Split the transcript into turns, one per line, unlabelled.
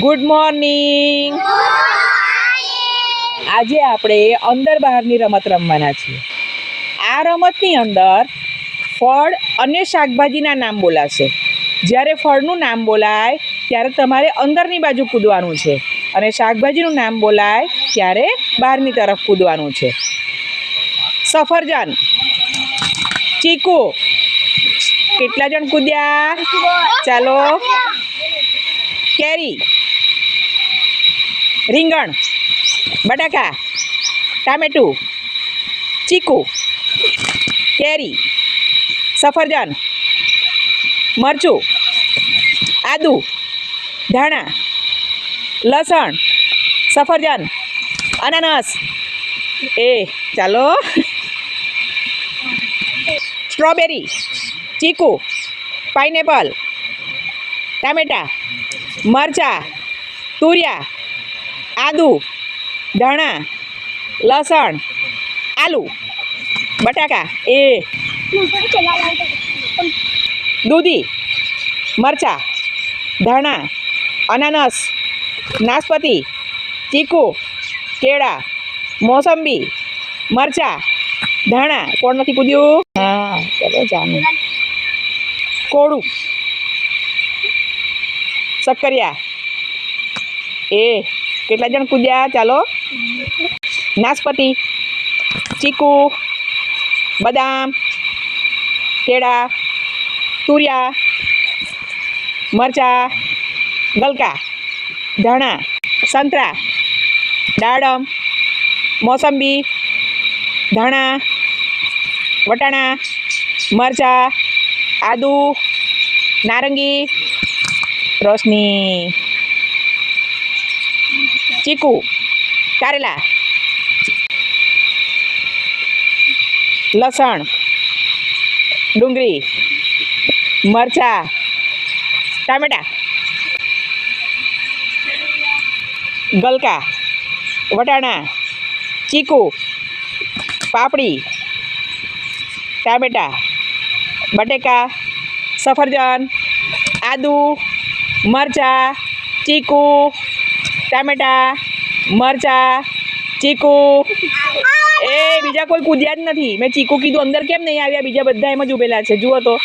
Good morning આજે આપણે અંદર બહારની રમત રમવાના છીએ. આ રમતની અંદર ફળ અને શાકભાજીના નામ બોલાશે. જ્યારે ફળનું નામ બોલાય, ત્યારે તમારે અંદરની બાજુ કૂદવાનું છે અને શાકભાજીનું નામ બોલાય, ત્યારે બહારની તરફ કૂદવાનું છે. સફરજન. ચીકુ. કેટલા જણ કૂદ્યા? ચાલો. કેરી. રીંગણ, બટાકા, ટામેટું, ચીકુ, કેરી, સફરજન, મરચું, આદુ, ધાણા, લસણ, સફરજન, અનાનસ. એ, ચાલો. સ્ટ્રોબેરી, ચીકુ, પાઇનેપલ, ટામેટા, મરચા, તુરિયા આદુ, ધાણા, લસણ, આલુ, બટાકા, એ. દૂધી, મરચા, ધાણા, અનાનસ, નાશપતિ, ચીકુ, કેળા, મોસંબી, મરચા, ધાણા. કોણ નથી કૂદ્યું? હા, ચલો જાનું કોળું. શક્કરિયા. એ. કેટલા જણ કૂદ્યા ચાલો નાશપતિ ચીકુ બદામ કેળા તુરિયા મરચા ગલકા ધાણા સંતરા દાડમ મોસંબી ધાણા વટાણા મરચા આદુ નારંગી રોશની ચીકુ. કારેલા. લસણ. ડુંગળી. મરચા. ટામેટા. ગલકા. વટાણા. ચીકુ. પાપડી. ટામેટા. બટેકા. સફરજન. આદુ. મરચા. ચીકુ. ટામેટા મરચા ચીકુ. એ બીજા કોઈ કૂદ્યા જ નથી. મેં ચીકુ કીધું અંદર કેમ નહીં આવ્યા? બીજા બધા એમ જ ઉભેલા છે. જુઓ તો.